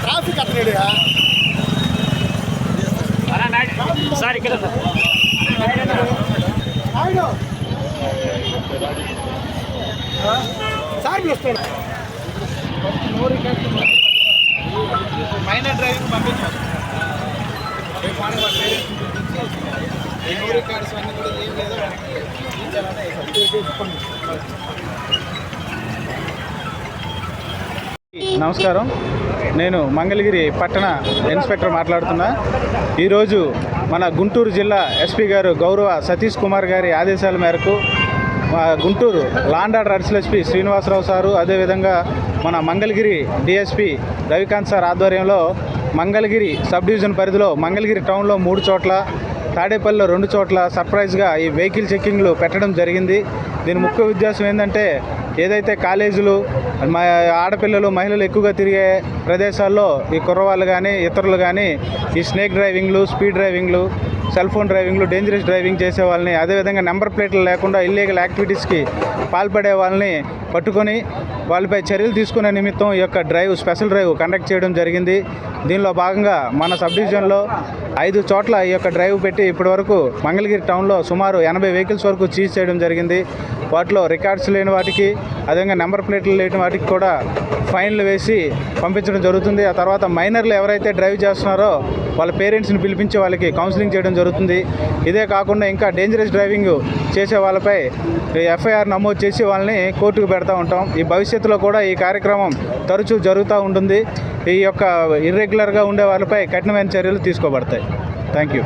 Traffic అతనేడు sir ఇక్కడ sir పిలుస్తాడు minor driving పంపించాం రేపు మార్నింగ్ వాళ్ళ పేరెంట్స్ పిలిపించి ఈ నో రికార్డ్స్ అన్నీ కూడా ఏం లేదో వాళ్ళకి ఇచ్చారని చెప్పండి. నమస్కారం. నేను మంగళగిరి పట్టణ ఇన్స్పెక్టర్ మాట్లాడుతున్నా. ఈరోజు మన గుంటూరు జిల్లా ఎస్పీ గారు గౌరవ సతీష్ కుమార్ గారి ఆదేశాల మేరకు మా Guntur land order additional SP Srinivasarao sir అదేవిధంగా మన మంగళగిరి డిఎస్పీ రవికాంత్ సార్ ఆధ్వర్యంలో మంగళగిరి సబ్ డివిజన్ పరిధిలో మంగళగిరి టౌన్లో మూడు చోట్ల తాడేపల్లిలో రెండు చోట్ల సర్ప్రైజ్గా ఈ వెహికల్ చెక్కింగ్లు పెట్టడం జరిగింది. దీని ముఖ్య ఉద్దేశం ఏంటంటే ఏదైతే కాలేజీలు మా ఆడపిల్లలు మహిళలు ఎక్కువగా తిరిగే ప్రదేశాల్లో ఈ కుర్రవాళ్ళు కానీ ఇతరులు కానీ ఈ స్నేక్ డ్రైవింగ్లు స్పీడ్ డ్రైవింగ్లు సెల్ ఫోన్ డ్రైవింగ్లు డేంజరస్ డ్రైవింగ్ చేసే వాళ్ళని అదేవిధంగా నెంబర్ ప్లేట్లు లేకుండా ఇల్లీగల్ యాక్టివిటీస్కి పాల్పడే వాళ్ళని పట్టుకొని వాళ్ళపై చర్యలు తీసుకునే నిమిత్తం ఈ యొక్క డ్రైవ్ స్పెషల్ డ్రైవ్ కండక్ట్ చేయడం జరిగింది. దీనిలో భాగంగా మన సబ్ డివిజన్లో ఐదు చోట్ల ఈ యొక్క డ్రైవ్ పెట్టి ఇప్పటివరకు మంగళగిరి టౌన్లో సుమారు ఎనభై వెహికల్స్ వరకు చీజ్ చేయడం జరిగింది. వాటిలో రికార్డ్స్ లేని వాటికి అదేవిధంగా నెంబర్ ప్లేట్లు లేని వాటికి కూడా ఫైన్లు వేసి పంపించడం జరుగుతుంది. ఆ తర్వాత మైనర్లు ఎవరైతే డ్రైవ్ చేస్తున్నారో వాళ్ళ పేరెంట్స్ని పిలిపించి వాళ్ళకి కౌన్సిలింగ్ చేయడం జరుగుతుంది. ఇదే కాకుండా ఇంకా డేంజరస్ డ్రైవింగ్ చేసే వాళ్ళపై ఎఫ్ఐఆర్ నమోదు చేసి వాళ్ళని కోర్టుకు పెడతా ఉంటాం. ఈ భవిష్యత్తులో కూడా ఈ కార్యక్రమం తరచూ జరుగుతూ ఉంటుంది. ఈ యొక్క ఇర్రెగ్యులర్గా ఉండే వాళ్ళపై కఠినమైన చర్యలు తీసుకోబడతాయి. Thank you